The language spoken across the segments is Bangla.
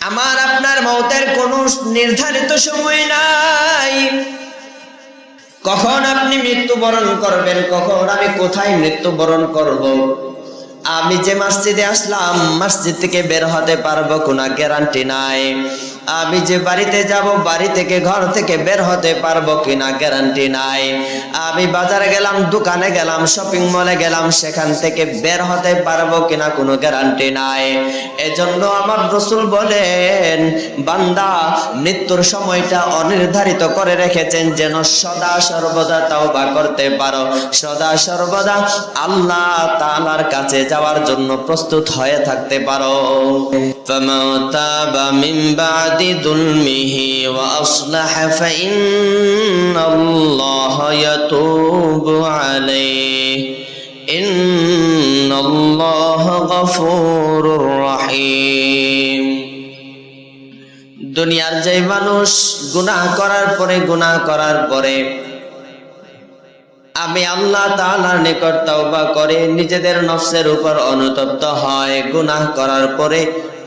আমার আপনার মতের কোনো নির্ধারিত সময় নাই কখন আপনি মৃত্যুবরণ করবেন, কখন আমি কোথায় মৃত্যুবরণ করব। আমি যে মসজিদে আসলাম, মসজিদ থেকে বের হতে পারব কোনো গ্যারান্টি নাই আমি যে বাড়িতে যাব বাড়ি থেকে ঘর থেকে বের হতে পারবো কিনা গ্যারান্টি নাই আমি বাজারে গেলাম দোকানে গেলাম শপিং মলে গেলাম সেখান থেকে বের হতে পারবো কিনা কোনো গ্যারান্টি নাই এজন্য আমার রসুল বলেন বান্দা মৃত্যুর সময়টা অনির্ধারিত করে রেখেছেন যেন সদা সর্বদা তাওবা করতে পারো সদা সর্বদা আল্লাহ তাআলার কাছে যাওয়ার জন্য প্রস্তুত হয়ে থাকতে পারো فمن تاب من بعد ظلمه وأصلح فإن الله يتوب عليه إن الله غفور رحيم দুনিয়ার যে মানুষ গুনাহ করার পরে গুনাহ করার পরে আমি আল্লাহ তাআলার নিকট তওবা করে নিজেদের নফসের উপর অনুতপ্ত হয় গুনাহ করার পরে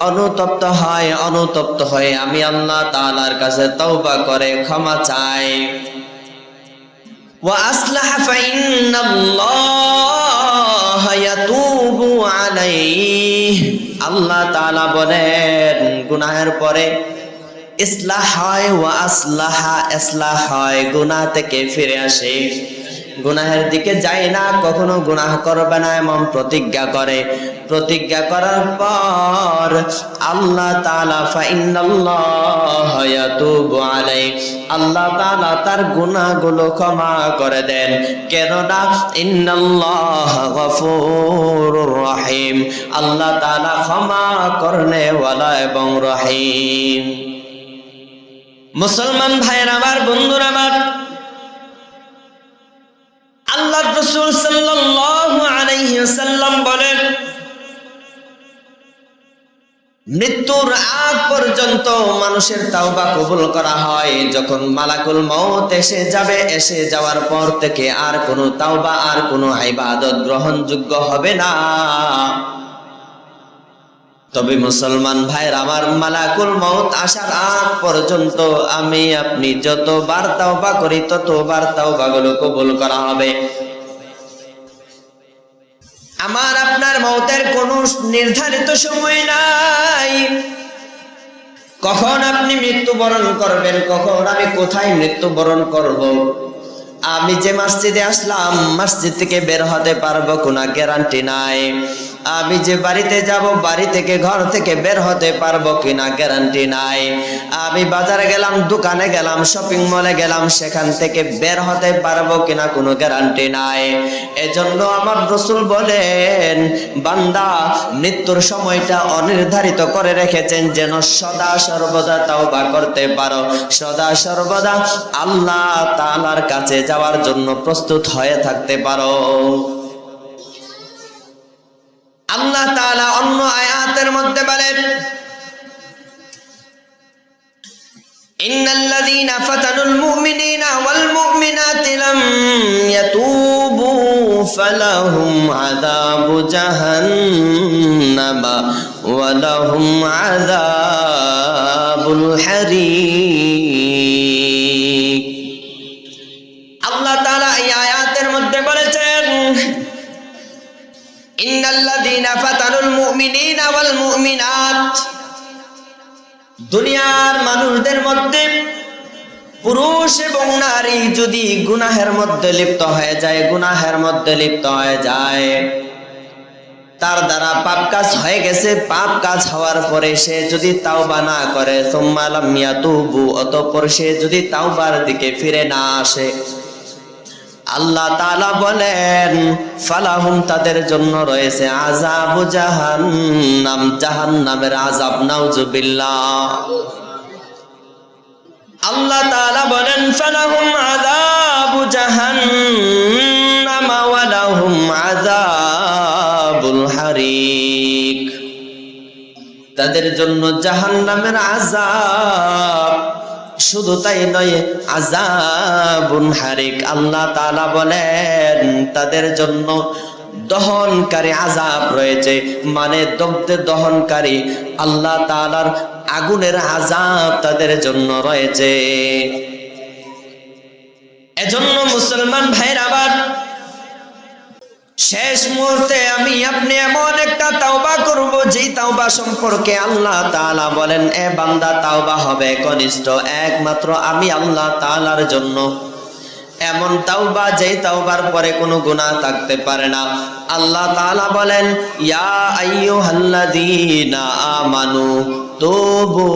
অনুতপ্ত হয়, অনুতপ্ত হয়ে আমি আল্লাহ তাআলার কাছে তওবা করে ক্ষমা চাই। আল্লাহ বলেন, গুনাহের পরে ইসলাহ হয় আসলাহা হয় থেকে ফিরে আসে। গুনাহের দিকে যায় না, কখনো গুনাহ করবে না, এমন প্রতিজ্ঞা করে। প্রতিজ্ঞা করার পর আল্লাহ ইয়াতুবু আলাই আল্লাহ তাআলা তার গুনাহগুলো ক্ষমা করে দেন। কেননা রহিম, আল্লাহ তাআলা ক্ষমা করনে ওয়ালা এবং রহিম। মুসলমান ভাইয়ের আমার, বন্ধুরা আমার, আল্লাহ রসুল সাল্লাল্লাহু আলাইহি ওয়াসাল্লাম বলেন মৃত্যুর আগ পর্যন্ত মানুষের তাওবা কবুল করা হয়। যখন মালাকুল মউত এসে যাবে, এসে যাওয়ার পর থেকে আর কোনো তাওবা, আর কোনো ইবাদত গ্রহণযোগ্য হবে না। তবে মুসলমান ভাইয়ের, আমার মালাকুল মউত আসার আগ পর্যন্ত আমি, আপনি যতবার তাওবা করি, ততবার তাওবাগুলো কবুল করা হবে। আমার আপনার মতের কোনো নির্ধারিত সময় নাই কখন আপনি মৃত্যুবরণ করবেন, কখন আমি কোথায় মৃত্যুবরণ করব। আমি যে মসজিদে আসলাম, মসজিদ থেকে বের হতে পারব কোনো গ্যারান্টি নাই আমি যে বাড়িতে যাব, বাড়ি থেকে ঘর থেকে বের হতে পারব কিনা গ্যারান্টি নাই। আমি বাজারে গেলাম, দোকানে গেলাম শপিং মলে গেলাম, সেখান থেকে বের হতে পারব কিনা কোনো গ্যারান্টি নাই। এজন্য আমার রসুল বলেন, বান্দা, মৃত্যুর সময়টা অনির্ধারিত করে রেখেছেন যেন সদা সর্বদা তাও বা করতে পারো। সদা সর্বদা আল্লাহ তাআলার কাছে যাওয়ার জন্য প্রস্তুত হয়ে থাকতে পারো। আল্লাহ তাআলা অন্য আয়াতের মধ্যে বলেন ইন্নাল্লাযীনা ফাতানুল মুমিনিনা ওয়াল মুমিনাতি লাম ইয়াতুবু ফালাহুম আযাবু জাহান্নাম ওয়া লাহুম আযাবুল হারিক আল্লাহ তাআলা এই আয়াতের মধ্যে বলেছেন দুনিয়ার মানুষদের মধ্যে পুরুষ এবং নারী যদি গুনাহের মধ্যে লিপ্ত হয়ে যায়, গুনাহের মধ্যে লিপ্ত হয়ে যায়, তার দ্বারা পাপ কাজ হয়ে গেছে। পাপ কাজ হওয়ার পরে সে যদি তাওবা না করে, সুম্মা লাম ইয়াতুবু, অতঃপর সে যদি তাওবার দিকে ফিরে না আসে। আল্লাহ তাআলা বলেন, ফালাহুম তাদের জন্য রয়েছে আযাবু জাহান্নাম, জাহান্নামের আযাব, নাউজুবিল্লাহ। আল্লাহ তাআলা বলেন, ফালাহুম আযাবু জাহান্নাম ওয়া লাহুম আযাবুল হারিক। তাদের জন্য জাহান্নামের আযাব। শুধু তাই নয় আজাবুন হারিক। আল্লাহ তালা বলেন, তাদের জন্য দহনকারী আজাব রয়েছে। মানে দগ্ধে দহনকারী আল্লাহ তালার আগুনের আজাব তাদের জন্য রয়েছে। এজন্য মুসলমান ভাইয়ের, আবার শেষ মুহূর্তে আমি আপনি এমন একটা তাওবা করব, যেই তাওবা সম্পর্কে আল্লাহ তাআলা বলেন, এ বান্দা, তাওবা হবে কনিষ্ঠ একমাত্র আমি আল্লাহ তাআলার জন্য। এমন তাওবা, যেই তাওবার পরে কোনো গুনাহ থাকতে পারে না। আল্লাহ তাআলা বলেন, ইয়া আইয়ুহাল্লাযীনা আমানু তুবু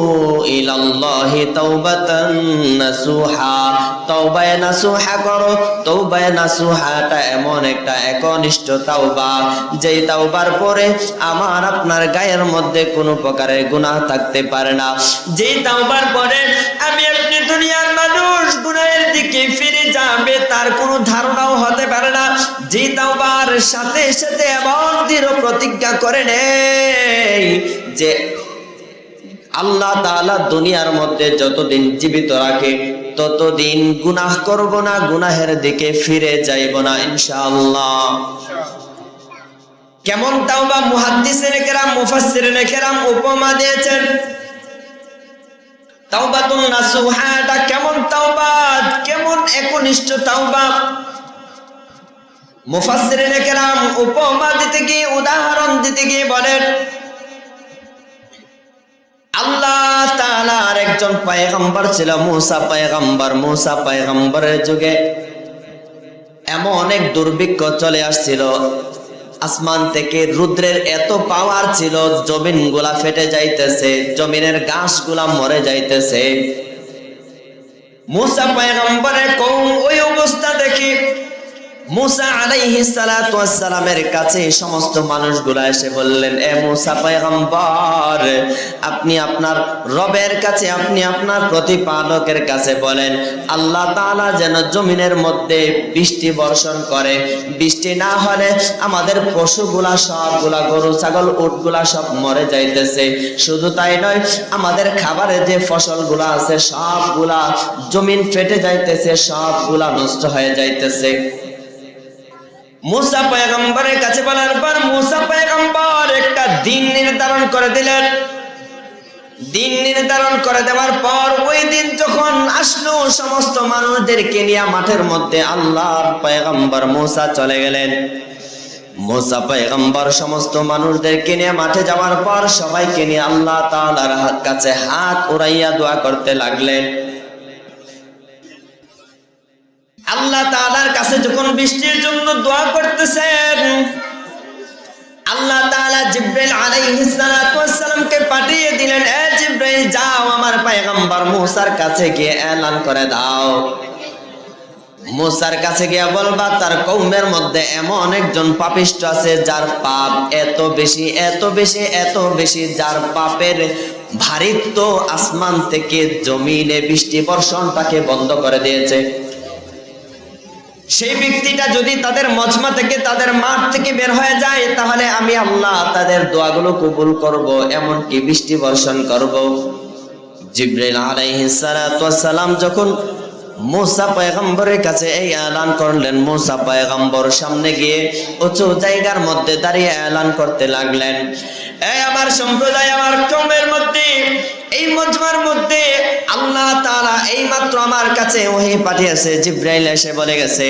ইলাল্লাহি তাওবাতান নাসুহা। তওবায়ে নাসুহা করো নাসুহাটা এমন একটা একনিষ্ঠ তাওবা, যেই তাওবার পরে আমার আপনার গায়ের মধ্যে কোনো প্রকারের গুনাহ থাকতে পারে না। যেই তাওবার পরে আমি আপনি দুনিয়ার মানুষ, গুনাহের দিকে ফিরে যাবে তার কোনো ধারণাও হতে পারে না। যে তাওবার সাথে সাথে এমন দৃঢ় প্রতিজ্ঞা করে নেই যে আল্লাহ তাআলা দুনিয়ার মধ্যে যতদিন জীবিত রাখে, ততদিন গুনাহ করব না, গুনাহের দিকে ফিরে যাইব না, ইনশাআল্লাহ। কেমন তাওবা মুহাদ্দিসিন কেরাম মুফাসসিরিন কেরাম দিয়েছেন? মুফাসসিরিন কেরাম উপমা দিতে গিয়ে, উদাহরণ দিতে গিয়ে বলেন আল্লাহ তাআলার একজন পয়গম্বর ছিল মুসা পয়গম্বর, মুসা পয়গম্বরের যুগে এমন এক দুর্ভিক্ষ চলে আসছিল। আসমান থেকে রুদ্রের এত পাওয়ার ছিল জমিনগুলা ফেটে যাইতেছে, জমিনের ঘাসগুলা মরে যাইতেছে। মুসা পয়গম্বরের কৌম ওই অবস্থা দেখি মুসা আলাইহিস সালাতু ওয়াসসালামের কাছে সমস্ত মানুষগুলা এসে বললেন, এ মুসা পয়গম্বর, আপনি আপনার রবের কাছে, আপনি আপনার প্রতিপালকের কাছে বলেন, আল্লাহ তাআলা যেন জমিনের মধ্যে বৃষ্টি বর্ষণ করে। বৃষ্টি না হলে আমাদের পশুগুলা সবগুলা, গরু, ছাগল, উটগুলা সব মরে যাইতেছে। শুধু তাই নয়, আমাদের খাবারের যে ফসলগুলা আছে সবগুলা জমিন ফেটে যাইতেছে, সবগুলা নষ্ট হয়ে যাইতেছে। মুসা পয়গম্বরের কাছে বলার পর মুসা পয়গম্বর একটা দিন নির্ধারণ করে দিলেন। দিন নির্ধারণ করে দেওয়ার পর ওই দিন যখন আসলো, সমস্ত মানুষদেরকে নিয়ে মাঠের মধ্যে আল্লাহর পয়গম্বর মুসা চলে গেলেন। মুসা পয়গম্বর সমস্ত মানুষদেরকে নিয়ে মাঠে যাওয়ার পর সবাইকে নিয়ে আল্লাহ তাআলার কাছে হাত উড়াইয়া দোয়া করতে লাগলেন। আল্লাহ তাআলার কাছে যখন বৃষ্টির জন্য দোয়া করতেছেন, আল্লাহ তাআলা জিব্রাইল আলাইহিস সালাতু ওয়াসসালামকে পাঠিয়ে দিলেন, এ জিব্রাইল, যাও আমার পয়গম্বর মুসার কাছে গিয়ে এলান করে দাও। মুসার কাছে গিয়ে বলবা, তার কৌমের মধ্যে এমন একজন পাপিষ্ট আছে যার পাপ এত বেশি এত বেশি এত বেশি, যার পাপের ভারিত্ব আসমান থেকে জমিনে বৃষ্টি বর্ষণটাকে বন্ধ করে দিয়েছে। সেই ব্যক্তিটা যদি তাদের মজমা থেকে তাদের মাঠ থেকে বের হয়ে যায়, তাহলে আমি আল্লাহ তাদের দোয়াগুলো কবুল করব, এমনকি বৃষ্টি বর্ষণ করব। জিব্রাইল সালাম যখন মুসা পয়গম্বরের কাছে এই এলান করলেন, মুসা পয়গম্বর সামনে গিয়ে উঁচু জায়গার মধ্যে দাঁড়িয়ে এলান করতে লাগলেন। এই আমার সম্প্রদায়, আমার কমের মধ্যে এই মজমার মধ্যে আল্লাহ তাআলা এই মাত্র আমার কাছে ওহি পাঠিয়েছে, জিব্রাইল এসে বলে গেছে,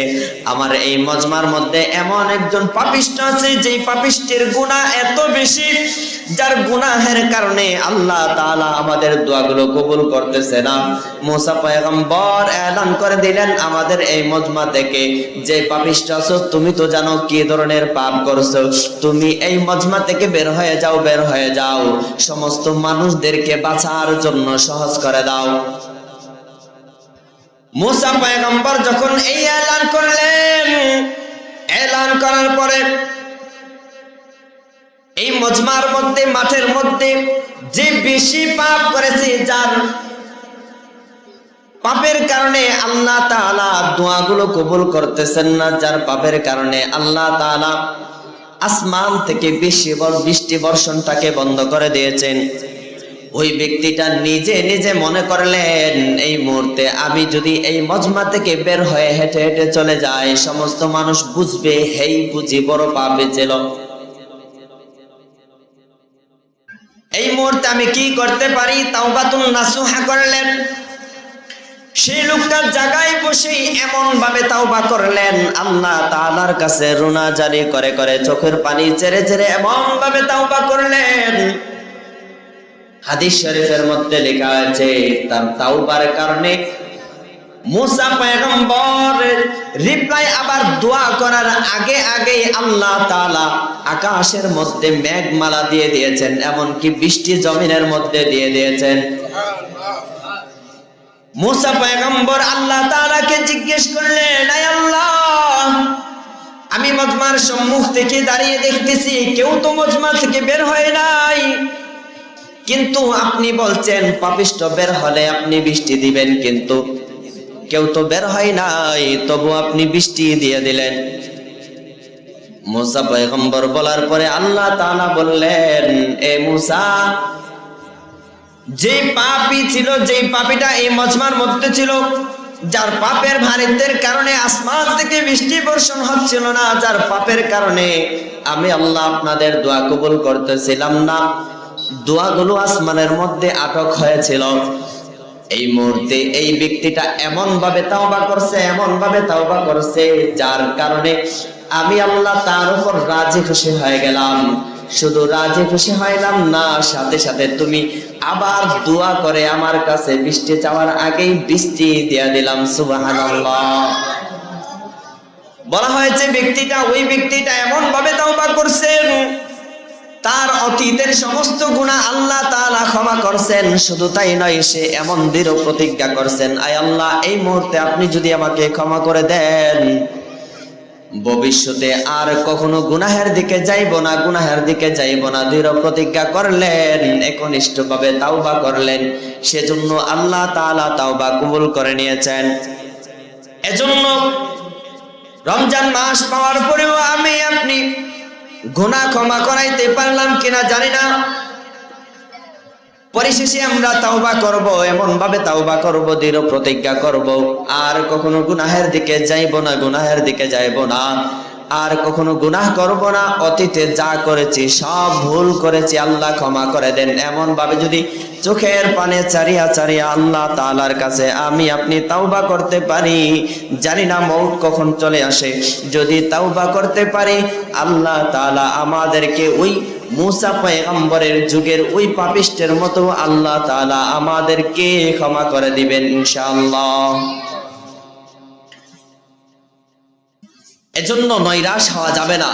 আমার এই মজমার মধ্যে এমন একজন পাপিষ্ট আছে যে পাপিষ্টের গুনাহ এত বেশি, যার গুনাহের কারণে আল্লাহ তাআলা আমাদের দোয়াগুলো কবুল করতেছে না। মুসা পয়গম্বর এলান করে দিলেন, আমাদের এই মজমা থেকে যে পাপিষ্ট আছো, তুমি তো জানো কি ধরনের পাপ করছ। তুমি এই মজমা থেকে বের হয়ে যাও, বের হয়ে যাও। সমস্ত মানুষদেরকে বাঁচার জন্য সহজ করে দাও। মুসা পয়গম্বর যখন এই এলান করলেন, এলান করার পরে এই মজমার মধ্যে, মাঠের মধ্যে যে বেশি পাপ করেছে, যার পাপের কারণে আল্লাহ তাআলা দোয়াগুলো কবুল করতেছেন না, যার পাপের কারণে আল্লাহ তাআলা আসমান থেকে বেশি বৃষ্টি বর্ষণটাকে বন্ধ করে দিয়েছেন। ওই ব্যক্তিটা নিজে নিজে মনে করলেন, এই মুহূর্তে আমি যদি এই মজমা থেকে বের হয়ে হেঁটে হেঁটে চলে যাই, সমস্ত মানুষ বুঝবে, হেই বুঝি বড় পাপে ছিল এই মুহূর্তে আমি কি করতে পারি? তাওবাতুন নাসুহা করলেন। সেই লোকটার জায়গায় বসে এমন ভাবে তাওবা করলেন। আল্লাহ তাআলার কাছে রুনা জারি করে করে চোখের পানি চেরে চেরে এমন ভাবে তাওবা করলেন। হাদিস শরীফের মধ্যে লেখা আছে, তার তাওবার কারণে মুসা পয়গম্বর রিপ্লাই আবার দোয়া করার আগে আগে আল্লাহ তাআলা আকাশের মধ্যে মেঘমালা দিয়ে দিয়েছেন, এমনকি বৃষ্টি জমিনের মধ্যে দিয়ে দিয়েছেন। মুসা পয়গম্বর আল্লাহ তাআলাকে জিজ্ঞেস করলেন, আয় আল্লাহ, আমি মজমার সম্মুখ থেকে দাঁড়িয়ে দেখতেছি, কেউ তো মজমা থেকে বের হয় নাই। কিন্তু আপনি বলছেন পাপিষ্ট বের হলে আপনি বৃষ্টি দিবেন কিন্তু কেউ তো বের হয় নাই, তবু আপনি বৃষ্টি দিয়ে দিলেন। মুসা পয়গম্বর বলার পরে আল্লাহ তাআলা বললেন, এ মুসা যে পাপি ছিল যে পাপিটা এই মজমার মধ্যে ছিল, যার পাপের ভারিত্বের কারণে আসমান থেকে বৃষ্টি বর্ষণ হচ্ছিল না, যার পাপের কারণে আমি আল্লাহ আপনাদের দোয়া কবুল করতেছিলাম না। দোয়াগুলো আসমানের মধ্যে আটক হয়েছিল। এই মুহূর্তে এই ব্যক্তিটা এমন ভাবে তাওবা করছে এমন ভাবে তাওবা করছে, যার কারণে আমি আল্লাহ তার উপর রাজি খুশি হয়ে গেলাম। শুধু রাজি খুশি হইলাম না, সাথে সাথে তুমি আবার দোয়া করে আমার কাছে বৃষ্টি চাওয়ার আগেই বৃষ্টি দিয়া দিলাম, সুবহানাল্লাহ। বলা হয়েছে ব্যক্তিটা, ওই ব্যক্তিটা এমন ভাবে তাওবা করছেন তার অতীতের সমস্ত গুণা আল্লাহ তাআলা ক্ষমা করছেন। শুধু তাই নয়, সে এমন দৃঢ় প্রতিজ্ঞা করছেন, আয় আল্লাহ, এই মুহূর্তে আপনি যদি আমাকে ক্ষমা করে দেন, ভবিষ্যতে আর কখনো গুনাহের দিকে যাইব না, গুনাহের দিকে যাইব না। দৃঢ় প্রতিজ্ঞা করলেন একনিষ্ঠ ভাবে তাওবা করলেন। সেজন্য আল্লাহ তাআলা তাওবা কবুল করে নিয়েছেন। এজন্য রমজান মাস পাওয়ার পরেও আমি আপনি গুনাহ ক্ষমা করাইতে পারলাম কিনা জানি না। পরিশেষে আমরা তাওবা করব এমন ভাবে তাওবা করব দৃঢ় প্রতিজ্ঞা করব, আর কখনো গুনাহের দিকে যাইব না, গুনাহের দিকে যাইব না। আর কখনো গুনাহ করব না। অতীতে যা করেছি, সব ভুল করেছি, আল্লাহ ক্ষমা করে দেন। এমন ভাবে যদি চোখের পানে চারিয়া চারিয়া আল্লাহ তাআলার কাছে আমি আপনি তাওবা করতে পারি, জানি না মৌত কখন চলে আসে। যদি তাওবা করতে পারি, আল্লাহ তাআলা আমাদেরকে ওই মুসা পয়গম্বরের যুগের ওই পাপিষ্টের মতো আল্লাহ তাআলা আমাদেরকে ক্ষমা করে দিবেন ইনশাআল্লাহ। এজন্য নৈরাশ হওয়া যাবে না।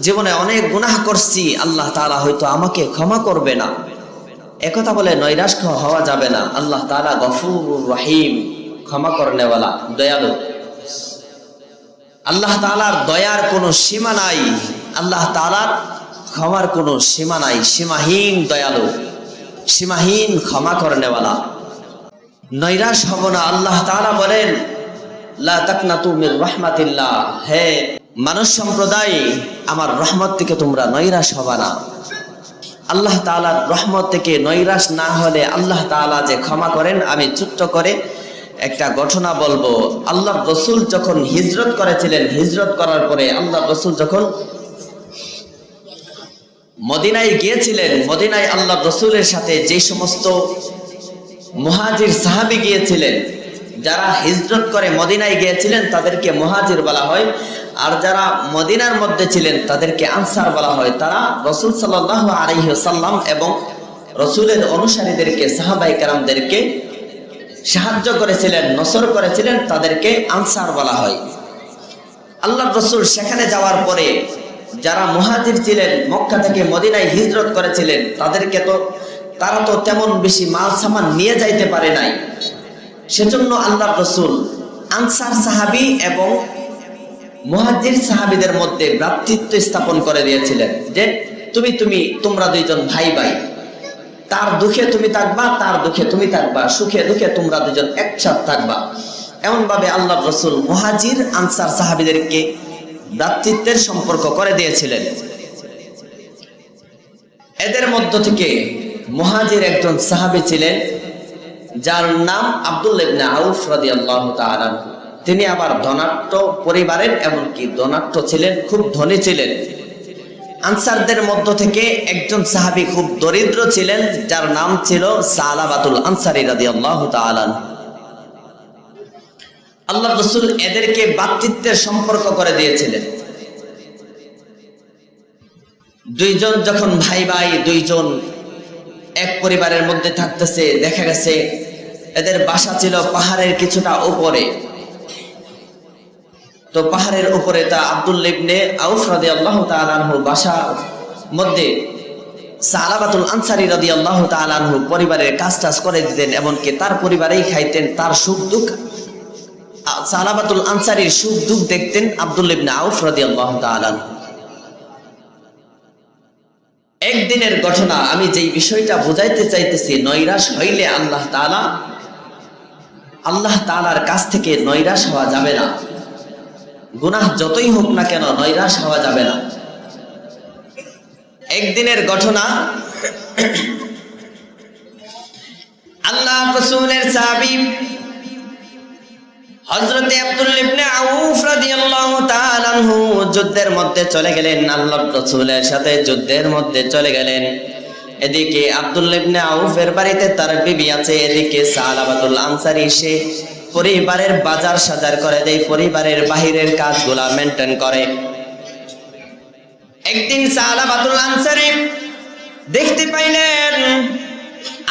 জীবনে অনেক গুনাহ করছি, আল্লাহ তাআলা হয়তো আমাকে ক্ষমা করবে না। একথা বলে নৈরাশ হওয়া যাবে না। আল্লাহ তাআলা গফুর রহিম, ক্ষমা করনেওয়ালা দয়ালু। আল্লাহ তাআলার দয়ার কোনো সীমা নাই। আল্লাহ তাআলার ক্ষমার কোনো সীমা নাই। সীমাহীন দয়ালু, সীমাহীন ক্ষমা করনেওয়ালা নৈরাশ হব না, আল্লাহ তাআলা বলেন মানুষ সম্প্রদায়, আমার রহমত থেকে তোমরা নৈরাশ হবা না। আল্লাহ তাআলার রহমত থেকে নৈরাশ না হলে আল্লাহ তাআলা যে ক্ষমা করেন, আমি ছোট্ট করে একটা ঘটনা বলব। আল্লাহ রসুল যখন হিজরত করেছিলেন, হিজরত করার পরে আল্লাহ রসুল যখন মদিনায় গিয়েছিলেন, মদিনায় আল্লাহ রসুলের সাথে যে সমস্ত মুহাজির সাহাবি গিয়েছিলেন যারা হিজরত করে মদিনায় গিয়েছিলেন তাদেরকে মুহাজির বলা হয়। আর যারা মদিনার মধ্যে ছিলেন তাদেরকে আনসার বলা হয়। তারা রসুল সাল্লাহ আলহিহাল্লাম এবং রসুলের অনুসারীদেরকে সাহাবাই কারামদেরকে সাহায্য করেছিলেন, নসর করেছিলেন, তাদেরকে আনসার বলা হয়। আল্লাহ রসুল সেখানে যাওয়ার পরে যারা মুহাজির ছিলেন, মক্কা থেকে মদিনায় হিজরত করেছিলেন, তাদেরকে তো, তারা তো তেমন বেশি মাল সামান নিয়ে যাইতে পারে নাই। সেজন্য আল্লাহ রসুল, আনসার সাহাবি এবং মুহাজির সাহাবিদের মধ্যে ভ্রাতৃত্ব স্থাপন করে দিয়েছিলেন যে, তুমি তুমি, তোমরা দুইজন ভাই ভাই তার দুঃখে তুমি থাকবা, তার দুঃখে তুমি থাকবা। সুখে দুঃখে তোমরা দুজন একসাথে থাকবা। এমন ভাবে আল্লাহ রসুল মহাজির আনসার সাহাবিদেরকে ভ্রাতৃত্বের সম্পর্ক করে দিয়েছিলেন। এদের মধ্য থেকে মুহাজির একজন সাহাবি ছিলেন যার নাম আব্দুল তিনি আবার ধনাট্য পরিবারের এমনকি ধনাট্য ছিলেন, খুব ধনী ছিলেন। আনসারদের মধ্য থেকে একজন সাহাবী খুব দরিদ্র ছিলেন, যার নাম ছিল সালাবাতুল আনসারি রাদিয়াল্লাহু তাআলা আল্লাহ রসুল এদেরকে বাতৃত্বের সম্পর্ক করে দিয়েছিলেন। দুইজন যখন ভাই ভাই দুইজন এক পরিবারের মধ্যে থাকতেছে, দেখা গেছে এদের বাসা ছিল পাহাড়ের কিছুটা উপরে তো পাহাড়ের উপরে তা আব্দুল ইবনে আউফ রাদিয়াল্লাহু তাআলা আনহুর বাসা মধ্যে সালাবাতুল আনসারি রাদিয়াল্লাহু তাআলা আনহু পরিবারের কাজ টাজ করে দিতেন এমনকি তার পরিবারেই খাইতেন তার সুখ দুঃখ সালাবাতুল আনসারির সুখ দুঃখ দেখতেন আব্দুল ইবনে আউফ রাদিয়াল্লাহু তাআলা আনহু। একদিনের ঘটনা, আমি যেই বিষয়টা বুঝাইতে চাইতেছি, নৈরাশ হইলে আল্লাহ তাআলা, আল্লাহ তাআলার কাছ থেকে নৈরাশ হওয়া যাবে না। গুনাহ যতই হোক না কেন, নৈরাশ হওয়া যাবে না। একদিনের ঘটনা, আল্লাহ রসুলের সাহাবী হযরতে আব্দুল ইবনে আউফ রাদিয়াল্লাহু তাআলা যুদ্ধের মধ্যে চলে গেলেন, আল্লাহর রাসূলের সাথে যুদ্ধের মধ্যে চলে গেলেন। এদিকে আব্দুল ইবনে আউফের বাড়িতে তার বিবি আছে, এদিকে সালাবাতুল আনসারী সে পরিবারের বাজার সাজার করে দেয়, পরিবারের বাহিরের কাজগুলা মেনটেন করে। একদিন সালাবাতুল আনসারি দেখতে পাইলেন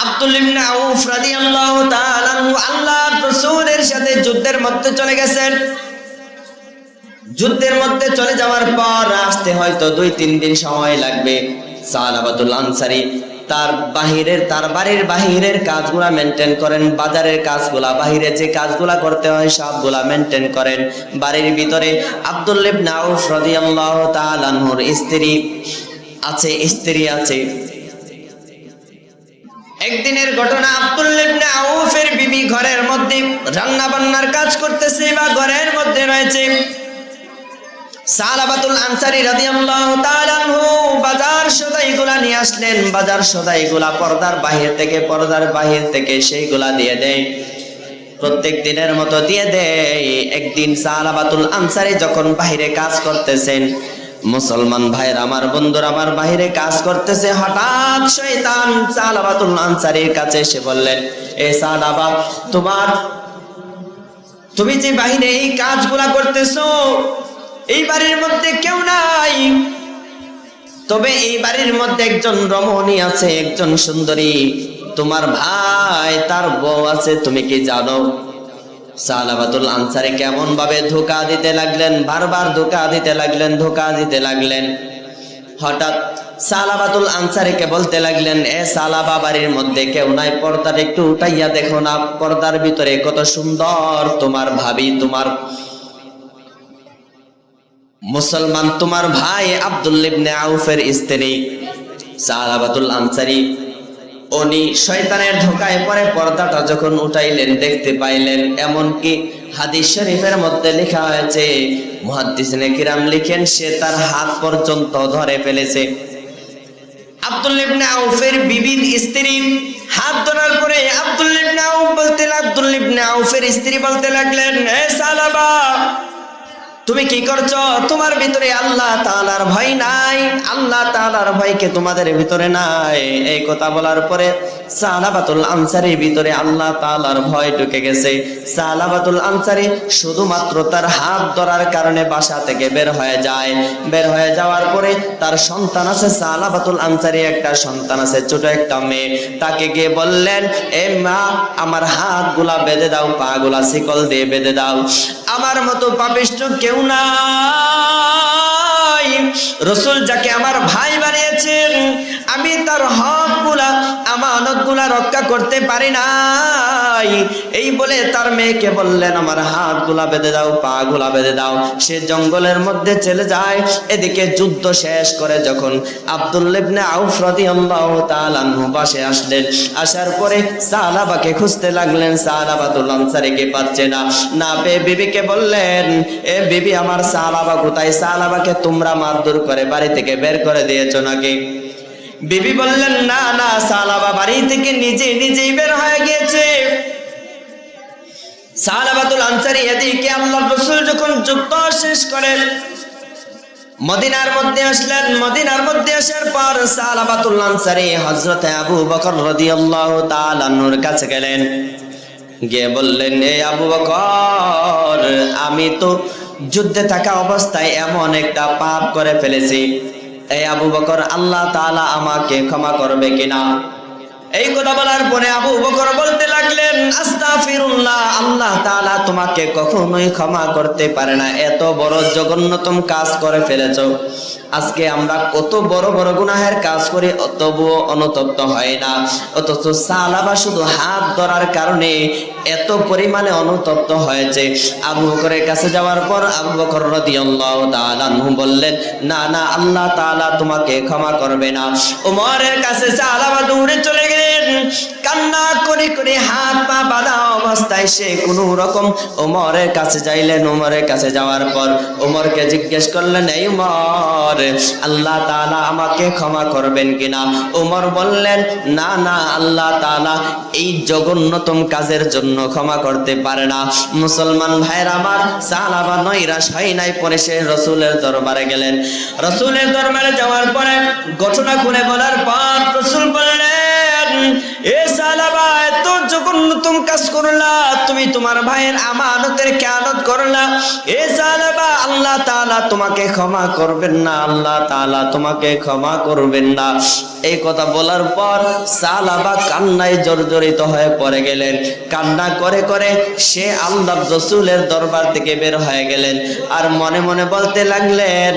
আব্দুল ইবনে আউফ রাদিয়াল্লাহু তাআলা আনহু আল্লাহর রাসূলের সাথে যুদ্ধের মধ্যে চলে গেছেন। যুদ্ধের মধ্যে চলে যাওয়ার পর আসতে হয়তো দুই তিন দিন সময় লাগবে। সালাবাতুল আনসারী তার বাহিরের, তার বাড়ির বাহিরের কাজগুলা মেনটেন করেন, বাজারের কাজগুলা, বাহিরে যে কাজগুলা করতে হয় সবগুলা মেনটেন করেন। বাড়ির ভিতরে আব্দুল ইবনে আউফ রাদিয়াল্লাহু তাআলা আনহুর স্ত্রী আছে স্ত্রী আছে। একদিনের ঘটনা আব্দুল ইবনে আউফের বিবি ঘরের মধ্যে রান্না বান্নার কাজ করতেছে বা ঘরের মধ্যে রয়েছে। সালাবাতুল রাদিয়াল্লাহু তাআলা বাজার নিয়ে আসলেন। বাজার সদাইগুলা পর্দার বাহির থেকে, পর্দার বাহির থেকে সেইগুলা দিয়ে দেয়। প্রত্যেক দিনের মতো দিয়ে দেয়। একদিন সালাবাতুল আনসারী যখন বাহিরে কাজ করতেছেন মুসলমান ভাইয়ের, আমার বন্ধুর, আমার বাহিরে কাজ করতেছে, হঠাৎ শয়তান সালাবাতুল আনসারীর কাছে এসে বললেন, এ সালাবা তোমার, তুমি যে বাহিরে এই কাজগুলা করতেছো, এই বাড়ির মধ্যে কেউ নাই। তবে এই বাড়ির মধ্যে একজন রমণী আছে, একজন সুন্দরী। তোমার ভাই, তার বউ আছে, তুমি কি জানো? সালাবাতুল আনসারে কেমন ভাবে ধোকা দিতে লাগলেন? বারবার ধোকা দিতে লাগলেন, ধোকা দিতে লাগলেন। হঠাৎ সালাবাতুল আনসারিকে বলতে লাগলেন, এ সালাবা বাড়ির মধ্যে কেউ নাই পর্দার একটু উঠাইয়া দেখো না, পর্দার ভিতরে কত সুন্দর তোমার ভাবি, তোমার মুসলমান, তোমার ভাই আব্দুল ইবনে আউফের স্ত্রী। সালাবাতুল আনসারি উনি শয়তানের ধোকায় পরে পর্দাটা যখন উঠাইলেন, দেখতে পাইলেন এমনকি হাদিস শরীফের মধ্যে লেখা হয়েছে মুহাদ্দিসিনে কিরাম লিখেন, সে তার হাত পর্যন্ত ধরে ফেলেছে। আব্দুল ইবনে আউফের বিবির স্ত্রী হাত ধরার পরে আব্দুল ইবনে আউফ বলতে আব্দুল ইবনে আউফের স্ত্রী বলতে লাগলেন হে সালাবা তুমি কি করছ? তোমার ভিতরে আল্লাহ তাআলার ভয় নাই। আল্লাহ তাআলার ভয়কে তোমাদের ভিতরে নাই? এই কথা বলার পরে সালাবাতুল আনসারির ভিতরে আল্লাহ তাআলার ভয় ঢুকে গেছে। সালাবাতুল আনসারি শুধুমাত্র তার হাত ধরার কারণে বাসা থেকে বের হয়ে যায়। বের হয়ে যাওয়ার পরে তার সন্তান আছে সালাবাতুল আনসারি, একটা সন্তান আছে, ছোট একটা মেয়ে। তাকে গিয়ে বললেন, এ মা, আমার হাতগুলা বেঁধে দাও পা গুলা শিকল দিয়ে বেঁধে দাও। আমার মতো পাপিষ্ট কেউ নাই। রসুল যাকে আমার ভাই বানিয়েছেন, আমি তার হকগুলা আমানতগুলা রক্ষা করতে পারি নাই এই বলে তার মেয়েকে বললেন, আমার হাতগুলা বেঁধে দাও, পা গুলা বেঁধে দাও। সে জঙ্গলের মধ্যে চলে যায়। এদিকে যুদ্ধ শেষ করে যখন আব্দুল ইবনে আউফ রাদিয়াল্লাহু তাআলা আনহু বাসে আসলেন। আসার পরে সালাবাকে খুঁজতে লাগলেন সালাবাতুল আনসারীকে পাচ্ছে না। না পেয়ে বিবিকে বললেন, এ বিবি, আমার সালাবা কোথায়? সালাবাকে তোমরা মারধর করে বাড়ি থেকে বের করে দিয়েছ নাকি? বিবি বললেন, না না, সালাবা বাড়ি থেকে নিজে নিজেই বের হয়ে গিয়েছে। সালাবাতুল আনসারী এদিকে আল্লাহ রসুল যখন যুদ্ধ শেষ করেন, মদিনার মধ্যে আসলেন। মদিনার মধ্যে আসার পর সালাবাতুল আনসারী হযরত আবু বকর রাদিয়াল্লাহু তাআলা নূর কাছে গেলেন। গিয়ে বললেন, এ আবু বকর, আমি তো যুদ্ধে থাকা অবস্থায় এমন একটা পাপ করে ফেলেছি। এই আবু বকর, আল্লাহ তালা আমাকে ক্ষমা করবে কিনা? এই কথা বলার পরে আবু বকর বলতে লাগলেন আস্তাফিরুল্লাহ আল্লাহ তাআলা তোমাকে কখনোই ক্ষমা করতে পারে না। এত বড় জঘন্যতম কাজ করে ফেলেছো। আজকে আমরা কত বড় বড় গুনাহের কাজ করি, তবুও অনুতপ্ত হয় না। অথচ সালাবা শুধু হাত ধরার কারণে এত পরিমাণে অনুতপ্ত হয়েছে। আবু বকরের কাছে যাওয়ার পর আবু বকর রাদিয়াল্লাহু তাআলা বললেন, না না, আল্লাহ তাআলা তোমাকে ক্ষমা করবে না। ওমরের কাছে সালাবা দৌড়ে চলে গেলেন। কান্না করে করে হাত পা বাঁধা অবস্থায় সে কোনো রকম ওমরের কাছে যাইলেন। ওমরের কাছে যাওয়ার পর ওমরকে জিজ্ঞেস করলেন, এই ওমর আল্লাহ তাআলা আমাকে ক্ষমা করবেন কিনা? ওমর বললেন, না না, আল্লাহ তাআলা এই জঘন্যতম কাজের জন্য ক্ষমা করতে পারে না। মুসলমান ভাইয়ের আমার সালাবা নৈরাশ হয় নাই পরে সে রসুলের দরবারে গেলেন। রসুলের দরবারে যাওয়ার পরে ঘটনা খুলে বলার পর রসুল বললেন, এ সালাবা এত জঘন্যতম কাজ করলা, তুমি তোমার ভাইয়ের আমানতের খেয়ানত করলা। এ সালাবা আল্লাহ তাআলা তোমাকে ক্ষমা করবেন না, আল্লাহ তাআলা তোমাকে ক্ষমা করবেন না। এই কথা বলার পর সালাবা কান্নায় জর্জরিত হয়ে পড়ে গেলেন। কান্না করে করে সে আল্লাহ রসুলের দরবার থেকে বের হয়ে গেলেন। আর মনে মনে বলতে লাগলেন,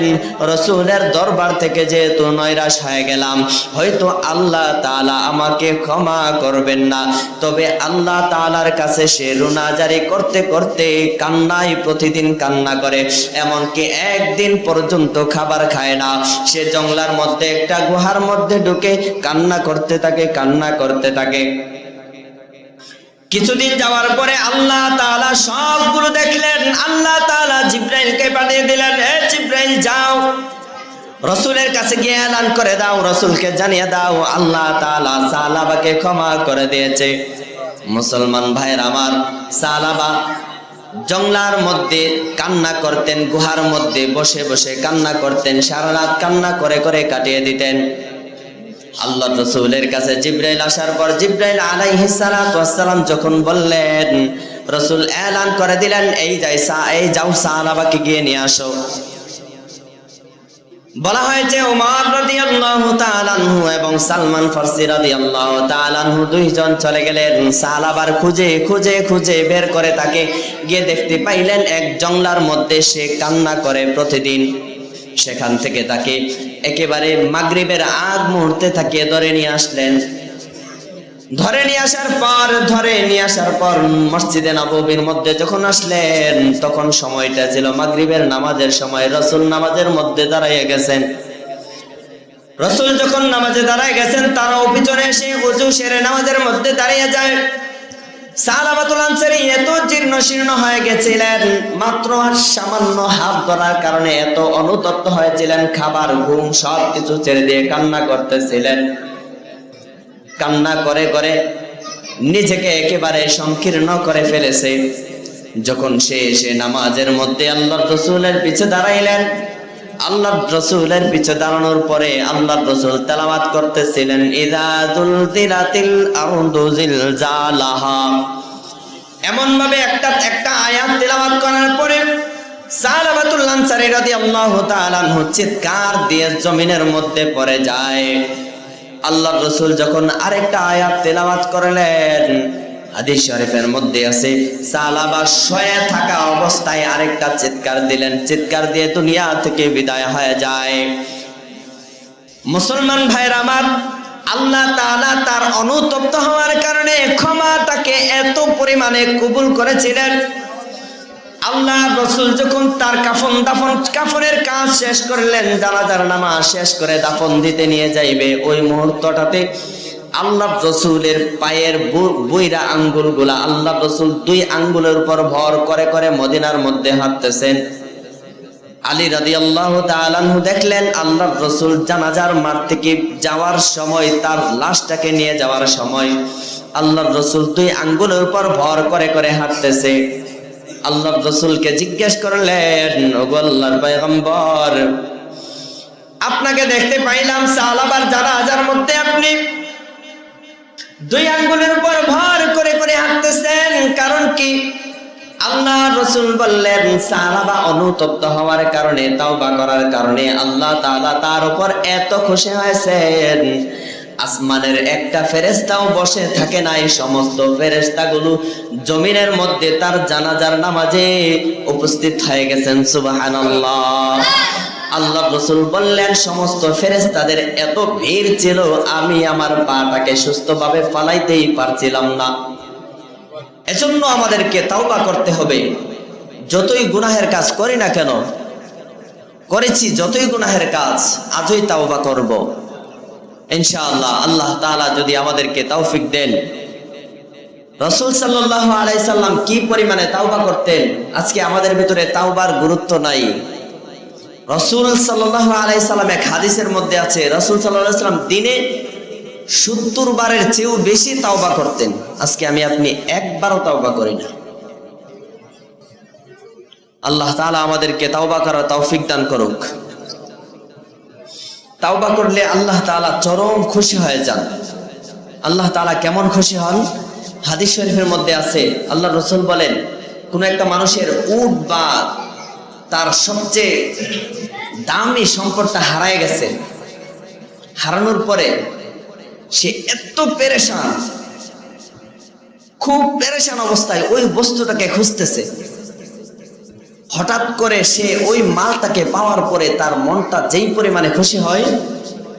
রসুলের দরবার থেকে যেহেতু নৈরাশ হয়ে গেলাম, হয়তো আল্লাহ তাআলা আমাকে ক্ষমা করবেন না। তবে আল্লাহ তালার কাছে সে রুনাজারি করতে করতে কান্নাই প্রতিদিন কান্না করে। এমনকি একদিন পর্যন্ত খাবার খায় না। সে জঙ্গলার মধ্যে একটা গুহার মধ্যে ঢুকে কান্না করতে থাকে, কান্না করতে থাকে। কিছুদিন যাওয়ার পরে আল্লাহ তাআলা সবগুলো দেখলেন। আল্লাহ তাআলা জিব্রাইলকে পাঠিয়ে দিলেন হে জিব্রাইল, যাও। রসুলের কাছে গিয়ে এলান করে দাও, রসুলকে জানিয়ে দাও, আল্লাহ তাআলা সালাবাকে ক্ষমা করে দিয়েছে। মুসলমান ভাইয়ের আমার সালাবা জংলার মধ্যে কান্না করতেন, গুহার মধ্যে বসে বসে কান্না করতেন, সারা রাত কান্না করে করে কাটিয়ে দিতেন। আল্লাহ রসুলের কাছে জিব্রাইল আসার পর জিব্রাইল আলাইহিস সালাতু ওয়াসসালাম যখন বললেন, রসুল এলান করে দিলেন, এই যাই এই যাও সাহাবাকে গিয়ে নিয়ে আসো। বলা হয়েছে ওমর রাদিয়াল্লাহু তাআলা আনহু এবং সালমান ফারসি রাদিয়াল্লাহু তাআলা আনহু দুইজন চলে গেলেন। সাহাবার খুঁজে খুঁজে খুঁজে বের করে তাকে গিয়ে দেখতে পাইলেন, এক জংলার মধ্যে সে কান্না করে প্রতিদিন। সেখান থেকে তাকে একেবারে মাগরিবের আগ মুহূর্তে তাকে ধরে নিয়ে আসলেন। ধরে নিয়ে আসার পর, ধরে নিয়ে আসার পর মসজিদে নববীর মধ্যে যখন আসলেন, তখন সময়টা ছিল মাগরিবের নামাজের সময়। রসুল নামাজের মধ্যে দাঁড়াইয়া গেছেন। রসুল যখন নামাজে দাঁড়ায় গেছেন, তারাও পিছনে এসে উজু সেরে নামাজের মধ্যে দাঁড়িয়ে যায়। এত শীর্ণ হয়ে গেছিলেন, মাত্র সামান্য হাত কারণে এত অনুতপ্ত হয়েছিলেন, খাবার, ঘুম সব কিছু ছেড়ে দিয়ে কান্না করতেছিলেন। কান্না করে করে নিজেকে একেবারে সংকীর্ণ করে ফেলেছে। যখন সে এসে নামাজের মধ্যে আল্লাহ রসুলের পিছে দাঁড়াইলেন আল্লাহ রসুলের পিছে দাঁড়ানোর পরে আল্লাহ রসুল তেলাওয়াত করতেছিলেন এমন ভাবে একটা একটা আয়াত তেলাওয়াত করার পরে সালাবাতুল চিৎকার দিয়ে জমিনের মধ্যে পড়ে যায়। আল্লাহ রসুল যখন আরেকটা আয়াত তেলাওয়াত করলেন, হাদিস শরীফের মধ্যে আছে, সালাবা শয়ে থাকা অবস্থায় আরেকটা চিৎকার দিলেন। চিৎকার দিয়ে দুনিয়া থেকে বিদায় হয়ে যায়। মুসলমান ভাইয়ের আমার, আল্লাহ তাআলা তার অনুতপ্ত হওয়ার কারণে ক্ষমা তাকে এত পরিমাণে কবুল করেছিলেন। আল্লাহ রসুল যখন তার কাফন দাফন, কাফনের কাজ শেষ করলেন, জানাজার নামা শেষ করে দাফন দিতে নিয়ে যাইবে, ওই মুহূর্তটাতে আল্লাহ রসুলের পায়ের বুইরা আঙ্গুলগুলা আল্লাহ রসুল দুই আঙ্গুলের উপর ভর করে করে মদিনার মধ্যে হাঁটতেছেন। আলী রাদি আল্লাহ তালানহু দেখলেন, আল্লাহ রসুল জানাজার মাঠ থেকে যাওয়ার সময়, তার লাশটাকে নিয়ে যাওয়ার সময়, আল্লাহ রসুল দুই আঙ্গুলের উপর ভর করে করে হাঁটতেছে। আল্লাহ রসুলকে জিজ্ঞেস করলেন, ওগো আল্লাহর আপনাকে দেখতে পাইলাম সালাবার যারা হাজার মধ্যে আপনি। দুই আঙ্গুলের উপর ভর করে করে হাঁটতেছেন, কারণ কি? আল্লাহ রসুল বললেন, সালাবা অনুতপ্ত হওয়ার কারণে, তাওবা করার কারণে আল্লাহ তাআলা তার উপর এত খুশি হয়েছেন। আসমানের একটা ফেরেস্তাও বসে থাকে না এই সমস্ত ফেরেস্তাগুলো জমিনের মধ্যে তার জানাজার নামাজে উপস্থিত হয়ে গেছেন, সুবহানাল্লাহ। আল্লাহ রসুল বললেন, সমস্ত ফেরেস্তাদের এত ভিড় ছিল, আমি আমার পাটাকে সুস্থভাবে ফালাইতেই পারছিলাম না। এজন্য আমাদেরকে তাওবা করতে হবে। যতই গুনাহের কাজ করি না কেন, করেছি যতই গুনাহের কাজ, আজই তাওবা করব। ইনশাআল্লাহ আল্লাহ তাআলা যদি আমাদেরকে তৌফিক দেন। রসুল সাল্লাহ আলাইসাল্লাম কি পরিমাণে তাওবা করতেন? আজকে আমাদের ভিতরে তাওবার গুরুত্ব নাই। রসুল সাল্লাহ আলাইসাল্লাম এক হাদিসের মধ্যে আছে, রসুল সাল্লাহ সাল্লাম দিনে সত্তর বারের চেয়েও বেশি তাওবা করতেন। আজকে আমি আপনি একবারও তাওবা করি না। আল্লাহ তাআলা আমাদেরকে তাওবা করার তৌফিক দান করুক। তাওবা করলে আল্লাহ তাআলা চরম খুশি হয়ে যান। আল্লাহ তাআলা কেমন খুশি হন? হাদিস শরীফের মধ্যে আছে, আল্লাহ রসুল বলেন, কোন একটা মানুষের উট বা তার সবচেয়ে দামি সম্পদটা হারায় গেছে। হারানোর পরে সে এত পেরেশান, খুব পেরেশান অবস্থায় ওই বস্তুটাকে খুঁজতেছে। হঠাৎ করে সে ওই মালটাকে পাওয়ার পরে তার মনটা যেই পরিমাণে খুশি হয়,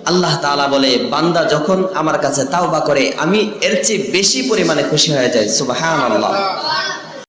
আল্লাহ তালা বলে, বান্দা যখন আমার কাছে তাওবা করে, আমি এর চেয়ে বেশি পরিমাণে খুশি হয়ে যাই। সুবহানাল্লাহ।